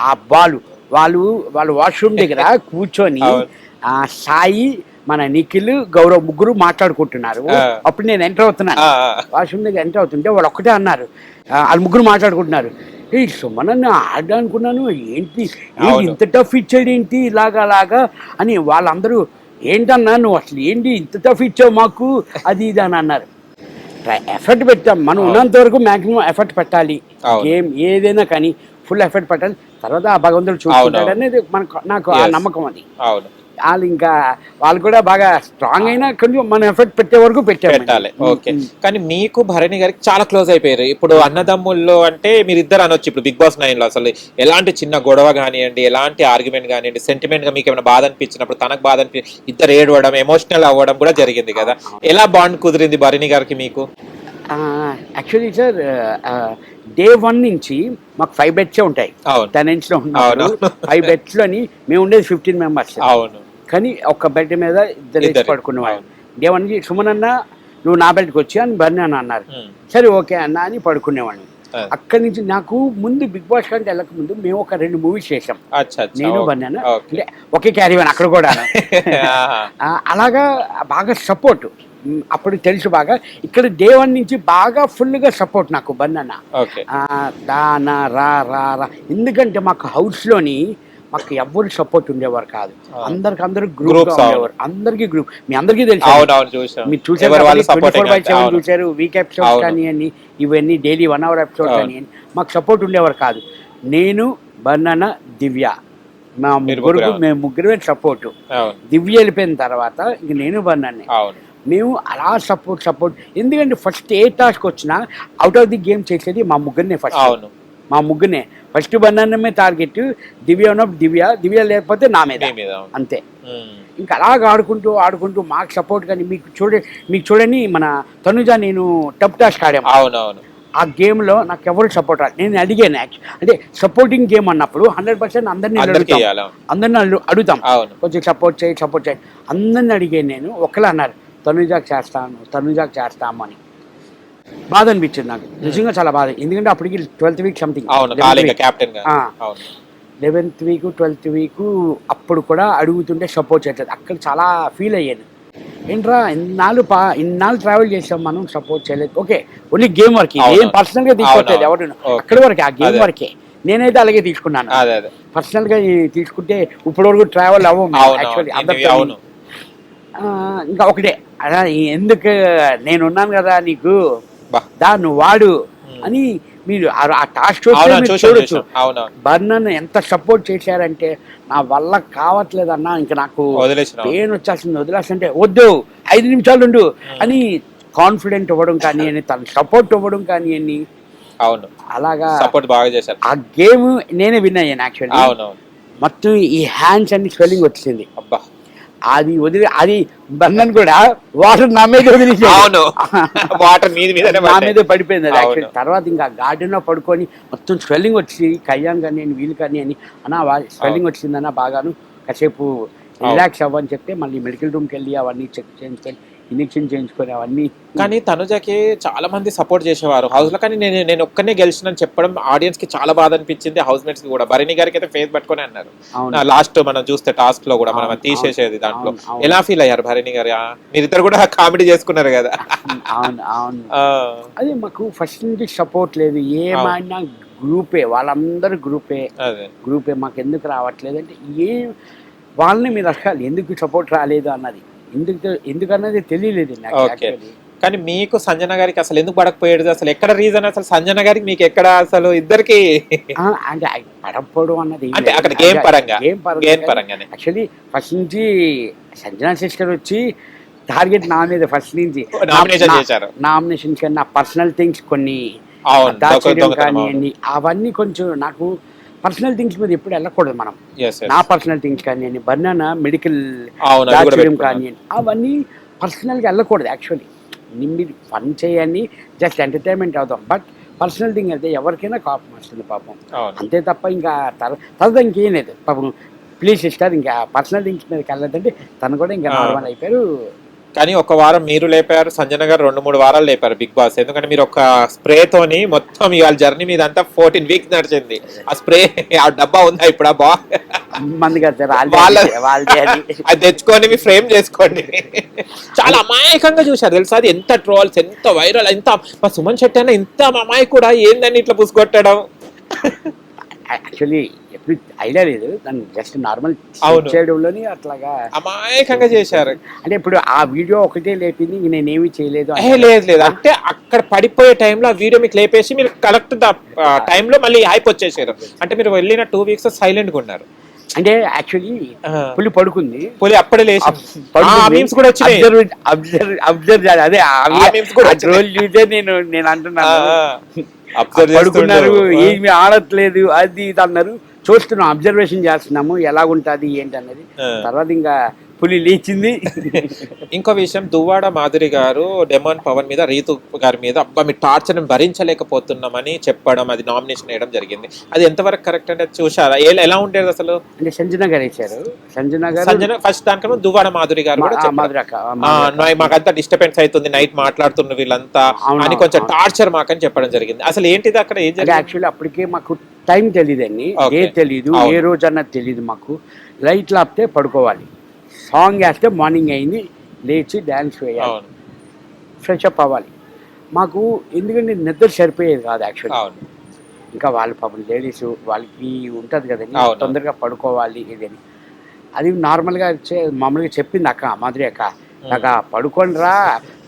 ఆ బాలు వాళ్ళు వాళ్ళు వాష్రూమ్ దగ్గర కూర్చొని. ఆ సాయి మన నిఖిల్ గౌరవ్ ముగ్గురు మాట్లాడుకుంటున్నారు. అప్పుడు నేను ఎంటర్ అవుతున్నాను వాష్రూమ్ దగ్గర ఎంటర్ అవుతుంటే వాళ్ళు ఒక్కటే అన్నారు. వాళ్ళు ముగ్గురు మాట్లాడుకుంటున్నారు. ఏ సుమనన్న ఆడ అనుకున్నాను ఏంటి? ఏంటి. ఇంత టఫ్ ఇచ్చాడు ఏంటి? ఇలాగా అలాగా అని వాళ్ళందరూ ఏంటన్నా నువ్వు అసలు ఏంటి ఇంత టఫ్ ఇచ్చావు మాకు? అది ఇది అని అన్నారు. ఎఫర్ట్ పెట్టాం. మనం ఉన్నంత వరకు మాక్సిమం ఎఫర్ట్ పెట్టాలి. గేమ్ ఏదైనా కానీ ఫుల్ ఎఫర్ట్ పెట్టాలి. తర్వాత ఆ భగవంతుడు చూసుకుంటాడు. అనేది మనకు నాకు ఆ. నమ్మకం అది. వాళ్ళు ఇంకా వాళ్ళు కూడా బాగా స్ట్రాంగ్ అయినా కొంచెం మనం ఎఫర్ట్ పెట్టే వరకు పెట్టాలి. ఓకే కానీ మీకు భరణి గారికి చాలా క్లోజ్ అయిపోయారు. ఇప్పుడు అన్నదమ్ముల్లో అంటే మీరు ఇద్దరు అనొచ్చు. ఇప్పుడు బిగ్ బాస్ నైన్లో అసలు ఎలాంటి చిన్న గొడవ కానివ్వండి ఎలాంటి ఆర్గ్యుమెంట్ కానివ్వండి సెంటిమెంట్గా మీకు ఏమైనా బాధ అనిపించినప్పుడు తనకు బాధ అనిపి ఇద్దరు ఏడవడం ఎమోషనల్ అవ్వడం కూడా జరిగింది కదా. ఎలా బాండ్ కుదిరింది భరణి గారికి మీకు? యాక్చువల్లీ సార్ డే వన్ నుంచి మాకు ఫైవ్ బెడ్సే ఉంటాయి. టెన్ ఇంచ్లో అవును. ఫైవ్ బెడ్స్లోని మేము ఉండేది ఫిఫ్టీన్ మెంబర్స్. అవును. కానీ ఒక్క బెడ్ మీద ఇద్దరు వేసి ఇద్దరు. పడుకునేవాళ్ళం. డే వన్ సుమన్ అన్న నువ్వు నా బెడ్కి వచ్చి అని బర్ని అని అన్నారు. సరే ఓకే అన్న అని పడుకునేవాడిని. అక్కడి నుంచి నాకు ముందు బిగ్ బాస్ కంటే వెళ్ళక ముందు మేము ఒక రెండు మూవీస్ చేసాం నేను. బన్నాను ఒకే క్యారీ అక్కడ కూడా అలాగా బాగా సపోర్ట్. అప్పుడు తెలుసు బాగా. ఇక్కడ డే వన్ నుంచి బాగా ఫుల్గా సపోర్ట్ నాకు ఆ, దానా రా రా రా. ఎందుకంటే మాకు హౌస్లోని మాకు ఎవ్వరు సపోర్ట్ ఉండేవారు కాదు. అందరికి అందరు గ్రూప్. ఉండేవారు. అందరికి గ్రూప్ మీ అందరికీ తెలుసు. మీరు చూసారు చూసారు. వీక్ ఎపిసోడ్స్ అవును. కానివ్వండి ఇవన్నీ డైలీ వన్ అవర్ ఎపిసోడ్. కానివ్వండి. మాకు సపోర్ట్ ఉండేవారు కాదు. నేను బనానా దివ్య. మా ముగ్గురు ముగ్గురు, మేము ముగ్గురమే సపోర్ట్. దివ్య వెళ్ళిపోయిన తర్వాత ఇంక నేను బన్నాన్ని మేము అలా సపోర్ట్ సపోర్ట్ ఎందుకంటే ఫస్ట్ ఏ టాస్క్ వచ్చినా అవుట్ ఆఫ్ ది గేమ్ చేసేది మా ముగ్గురినే ఫస్ట్ అవును. మా ముగ్గురినే. ఫస్ట్ బనానమే టార్గెట్ దివ్య ఉన్నప్పుడు దివ్య దివ్య లేకపోతే నా మీద. అంతే. ఇంకా అలాగ ఆడుకుంటూ ఆడుకుంటూ మాకు సపోర్ట్ కానీ మీకు చూడ మీకు చూడని మన తనుజ నేను టప్ టాస్క్ ఆడాము. అవును అవును ఆ గేమ్లో నాకు ఎవరు సపోర్ట్ రాదు నేను అడిగాను అంటే సపోర్టింగ్ గేమ్ అన్నప్పుడు హండ్రెడ్ పర్సెంట్ అందరినీ అడుగుతాం. అందరిని అడు- అడుగుతాం కొంచెం సపోర్ట్ చేయి సపోర్ట్ చేయి. అందరిని అడిగాను నేను. ఒకళ్ళు అన్నారు తనుజాకి చేస్తాను తనుజాకి చేస్తాము అని బాధ అనిపించింది నాకు. నిజంగా చాలా బాధ. ఎందుకంటే అప్పటికి twelfth week something eleventh week twelfth week అప్పుడు కూడా అడుగుతుంటే సపోర్ట్ చేయట్లేదు. అక్కడ చాలా ఫీల్ అయ్యాను ఏంట్రా ఇన్నాళ్ళు పా ఇన్నాళ్ళు ట్రావెల్ చేసాం మనం సపోర్ట్ చేయలేదు. ఓకే ఓన్లీ గేమ్ వరకే. ఏం పర్సనల్గా తీసుకోవట్లేదు ఎవరు. అక్కడి వరకే ఆ గేమ్. వరకే నేనైతే అలాగే తీసుకున్నాను. పర్సనల్గా తీసుకుంటే ఇప్పటి వరకు ట్రావెల్ అవ్వం యాక్చువల్లీ ఇంకా ఒకటే. అలా ఎందుకు? నేనున్నాను కదా నీకు. దా నువ్వు వాడు. అని మీరు ఆ- టాస్క్ చూడొచ్చు. బర్నన్ ఎంత సపోర్ట్ చేశారంటే నా వల్ల కావట్లేదన్నా ఇంకా నాకు పెయిన్ వచ్చేస్తుంది వదిలేస్తుంటే వద్దు ఐదు నిమిషాలు ఉండు అని కాన్ఫిడెంట్ ఇవ్వడం కానీ అని తన సపోర్ట్ ఇవ్వడం కానీ అని అవును. అలాగా సపోర్ట్ బాగా చేశారు. ఆ గేమ్ నేనే విన్ అయ్యాను యాక్చువల్లీ మొత్తం ఈ హ్యాండ్స్ అన్ని స్వెల్లింగ్ వచ్చింది అబ్బా. అది వదిలి అది బంధన్ కూడా వాటర్ నా మీద వదిలేసి అవును. వాటర్ మీది మీదనే నా. మీద పడిపోయింది అది. యాక్చువల్లీ తర్వాత ఇంకా గార్డెన్లో పడుకొని మొత్తం స్వెల్లింగ్ వచ్చి కయ్యాన్ కానీ నేను వీలు కానీ అని అన్న స్వెల్లింగ్ వచ్చిందన్న బాగాను. కాసేపు రిలాక్స్ అవ్వని చెప్తే మళ్ళీ మెడికల్ రూమ్కి వెళ్ళి అవన్నీ చెక్ చేయించుకొని ఇంజక్షన్ చేయించుకొని అవన్నీ కానీ తనుజకి చాలా మంది సపోర్ట్ చేసేవారు. హౌస్లో కానీ నేను నేను ఒక్కనే గెలిచినని చెప్పడం ఆడియన్స్కి చాలా బాధ అనిపించింది హౌస్ మేట్స్కి కూడా. భరణి గారికి అయితే ఫేస్ పట్టుకొని అన్నారు. లాస్ట్ మనం చూస్తే టాస్క్లో కూడా మనం తీసేసేది దాంట్లో. ఎలా ఫీల్ అయ్యారు భరణి గారు? మీరిద్దరు కూడా కామెడీ చేసుకున్నారు కదా. అవును అది మాకు ఫస్ట్ నుంచి సపోర్ట్ లేదు. ఏమైనా గ్రూపే వాళ్ళందరూ గ్రూపే గ్రూపే మాకు ఎందుకు రావట్లేదు? అంటే ఏ వాళ్ళని మీరు అడగాలి. ఎందుకు సపోర్ట్ రాలేదు అన్నది. ఎందుకు ఎందుకన్నది తెలియలేదు నాకు actually. కానీ మీకు సంజన గారికి అసలు ఎందుకు పడకపోయేది? అసలు ఎక్కడ రీజన్ అసలు సంజన గారికి మీకు ఎక్కడ అసలు ఇద్దరికి? ఆ, అంటే పడకపోవడం అన్నది ఏం అంటే లేదు. అక్కడ అంటే పరంగా, game పరంగా గేమ్ పరంగానే. యాక్చువల్లీ ఫస్ట్ నుంచి సంజనా సిస్టర్ వచ్చి టార్గెట్ నా మీద ఫస్ట్ నుంచి. నామినేషన్ చేశారు నామినేషన్స్ కానీ నా పర్సనల్ థింగ్స్ కొన్ని అవును దాచడం దొంగతనం కానివ్వండి అవన్నీ కొంచెం నాకు పర్సనల్ థింగ్స్ మీద ఎప్పుడు వెళ్ళకూడదు మనం. నా పర్సనల్ థింగ్స్ కానివ్వండి బనానా మెడికల్. కానివ్వండి అవన్నీ పర్సనల్గా వెళ్ళకూడదు యాక్చువల్లీ. మీరు ఫన్ చేయండి జస్ట్ ఎంటర్టైన్మెంట్ అవుతాం. బట్ పర్సనల్ థింగ్ అయితే ఎవరికైనా కోపం వస్తుంది పాపం. అంతే తప్ప ఇంకా తర తర్వాత ఇంకేం లేదు. పాపం ప్లీజ్ సిస్టర్ ఇంకా పర్సనల్ థింగ్స్ మీదకి వెళ్ళదంటే తను కూడా ఇంకా. నార్మల్ అయిపోయారు. కానీ ఒక వారం మీరు లేపారు సంజన గారు రెండు మూడు వారాలు లేపారు బిగ్ బాస్. ఎందుకంటే మీరు ఒక స్ప్రే తోని మొత్తం ఇవాళ జర్నీ మీద అంతా ఫోర్టీన్ వీక్స్ నడిచింది. ఆ స్ప్రే ఆ డబ్బా ఉందా ఇప్పుడు ఆ బా? మంది కదా అది. తెచ్చుకొని మీ ఫ్రేమ్ చేసుకోండి. చాలా అమాయకంగా చూశారు తెలుసా అది? ఎంత ట్రోల్స్ ఎంత వైరల్ ఎంత మా సుమన్ శెట్టి అన్న ఇంత అమాయకుడా? ఏందని ఇట్లా పుసుకొట్టడం యాక్చువల్లీ ఐడియా లేదు. దాన్ని జస్ట్ నార్మల్. చేయడంలోని అట్లాగా అమాయకంగా చేశారు. అంటే ఇప్పుడు ఆ వీడియో ఒకటే లేపింది నేనేమి చేయలేదు లేదు లేదు. అంటే అక్కడ పడిపోయే టైంలో ఆ వీడియో మీకు లేపేసి మీరు కరెక్ట్ టైంలో మళ్ళీ హైప్ వచ్చేసారు. అంటే మీరు వెళ్ళిన టూ వీక్స్ సైలెంట్గా ఉన్నారు. అంటే యాక్చువల్లీ పులి పడుకుంది. పోలీ అప్పుడే లేచి మీమ్స్ కూడా అబ్జర్వ్ అబ్జర్వ్ అబ్జర్వ్ అదే memes కూడా troll చూసే నేను నేను అంటున్నాను. పడుకున్నారు ఏమి ఆడట్లేదు అది ఇది అన్నారు. చూస్తున్నాం అబ్జర్వేషన్ చేస్తున్నాము ఎలా ఉంటది ఏంటి అన్నది ఆ. తర్వాత ఇంకా పులి లేచింది. ఇంకో విషయం దువ్వాడ మాధురి గారు డెమాన్ పవన్ మీద రీతు గారి మీద అబ్బా మీ టార్చర్ భరించలేకపోతున్నామని చెప్పడం అది నామినేషన్ వేయడం జరిగింది. అది ఎంతవరకు కరెక్ట్ అంటే చూసారా ఎలా ఉండేది అసలు? అంటే సంజన గారు ఇచ్చారు. సంజన గారు సంజన ఫస్ట్ దానికన్నా దువ్వాడ మాధురి గారు కూడా మాకంతా డిస్టర్బెన్స్ అవుతుంది నైట్ మాట్లాడుతున్న వీళ్ళంతా అని కొంచెం. టార్చర్ మాకని చెప్పడం జరిగింది. అసలు ఏంటిది అక్కడ? ఏం జరిగింది? యాక్చువల్లీ అప్పటికే మాకు టైం తెలియదండి. ఏ తెలీదు. ఏ రోజు అన్నది తెలియదు మాకు. లైట్లు ఆపితే పడుకోవాలి. సాంగ్ వేస్తే మార్నింగ్ అయింది లేచి డ్యాన్స్ వేయాలి. అవును. ఫ్రెష్ అప్ అవ్వాలి. మాకు ఎందుకంటే నిద్ర సరిపోయేది కాదు యాక్చువల్లీ. అవును. ఇంకా వాళ్ళ పాపం లేడీస్ వాళ్ళకి ఉంటుంది కదండి. తొందరగా పడుకోవాలి ఇది అని. అది నార్మల్గా మామూలుగా చెప్పింది అక్క మాదిరి అక్క. అక్క పడుకోండిరా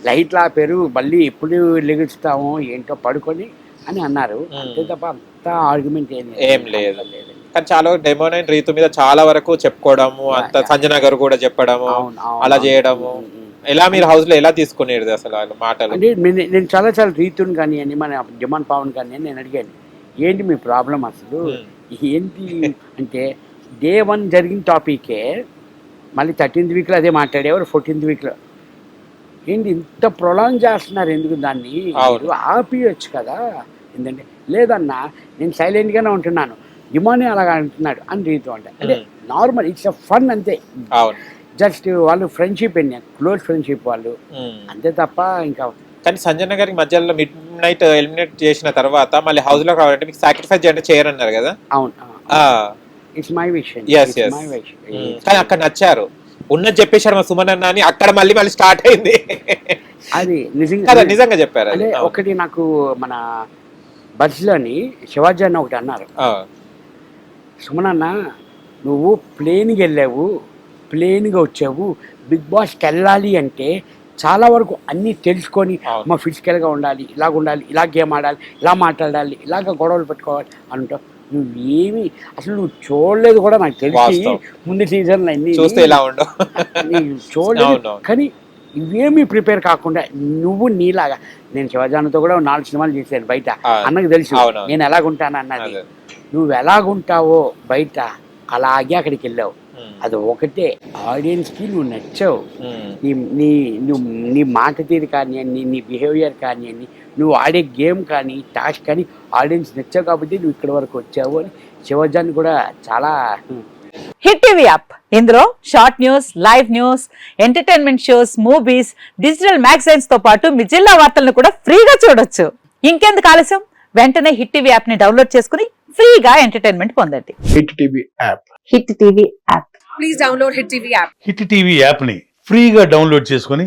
లైట్లు ఆపారు మళ్ళీ ఎప్పుడు లెగుస్తాము ఏంటో పడుకొని అని అన్నారు. అంతే తప్ప అంత ఆర్గ్యుమెంట్ ఏం ఏం లేదు. కానీ చాలా డెమోన్ అండ్ రీతు మీద చాలా వరకు చెప్పుకోవడము అంత సంజన గారు కూడా చెప్పడము అలా. చేయడము. ఎలా మీరు హౌస్లో ఎలా తీసుకునేది అసలు మాటలు అంటే నేను నేను చాలా చాలా రీతుని కానీ అని మన జమాన్ పవన్ కానీ నేను అడిగాను ఏంటి మీ ప్రాబ్లం అసలు. ఏంటి అంటే డే వన్ జరిగిన టాపికే మళ్ళీ థర్టీన్త్ వీక్లో అదే మాట్లాడేవారు ఫోర్టీన్త్ వీక్లో ఏంటి ఇంత ప్రొలాంగ్ చేస్తున్నారు ఎందుకు దాన్ని? ఆపియొచ్చు కదా. ఏంటంటే లేదన్నా నేను సైలెంట్గానే ఉంటున్నాను. ఇమానే అలాగా అంటున్నాడు అని రీతు అంటే. అంటే. నార్మల్ ఇట్స్ అ ఫన్ అంతే. జస్ట్ వాళ్ళు ఫ్రెండ్షిప్ అండి క్లోజ్ ఫ్రెండ్షిప్ వాళ్ళు. అంతే తప్ప ఇంకా కానీ సంజన గారికి మధ్యలో మిడ్ నైట్ ఎలిమినేట్ చేసిన తర్వాత మళ్ళీ హౌస్లో కావాలంటే మీకు సాక్రిఫైస్ చేయండి చేయరన్నారు కదా? అవును. ఆ, ఇట్స్ మై విషయం. కానీ అక్కడ నచ్చారు. ఉన్నది చెప్పేశారు మా సుమన్ అన్న అని అక్కడ మళ్ళీ మళ్ళీ స్టార్ట్ అయింది. అది నిజంగా నిజంగా చెప్పారు అది. ఒకటి నాకు మన బస్సులోని శివాజీ అన్న ఒకటి అన్నారు. ఆ, సుమనన్న నువ్వు ప్లేన్కి వెళ్ళావు ప్లేన్గా వచ్చావు బిగ్ బాస్కి వెళ్ళాలి అంటే చాలా వరకు అన్నీ తెలుసుకొని. మా ఫిజికల్గా ఉండాలి ఇలాగ ఉండాలి ఇలా గేమ్ ఆడాలి ఇలా మాట్లాడాలి ఇలాగ గొడవలు పెట్టుకోవాలి నువ్వేమి అసలు నువ్వు చూడలేదు కూడా నాకు తెలిసి. ముందు సీజన్లో అన్ని చూస్తే ఇలా ఉండవు చూడలేదు. కానీ ఇవేమీ ప్రిపేర్ కాకుండా నువ్వు నీలాగా నేను శివజానతో కూడా నాలుగు సినిమాలు చేశాను బయట అన్నకు తెలుసు. నేను ఎలాగుంటాను అన్నది. నువ్వు ఎలాగుంటావో బయట అలాగే అక్కడికి వెళ్ళావు. అది ఒకటే ఆడియన్స్కి నువ్వు నచ్చావు. నీ నీ నువ్వు నీ మాట తీరు కానివ్వండి నీ బిహేవియర్ కానివ్వండి నువ్వు ఆడే గేమ్ కానీ టాస్క్ కానీ ఆడియన్స్ నచ్చావు కాబట్టి నువ్వు ఇక్కడి వరకు వచ్చావు అని శివజాన్ కూడా చాలా హిట్ టీవీ యాప్. ఇందులో short news live news entertainment shows movies digital మ్యాగజైన్స్తో పాటు మీ జిల్లా వార్తలను కూడా ఫ్రీగా చూడొచ్చు. ఇంకెందుకు ఆలస్యం? వెంటనే హిట్ టీవీ యాప్ని డౌన్లోడ్ చేసుకుని ఫ్రీగా ఎంటర్టైన్మెంట్ పొందండి. Hit TV app. Hit TV app. Please download Hit TV app. Hit TV యాప్ని ఫ్రీగా డౌన్లోడ్ చేసుకొని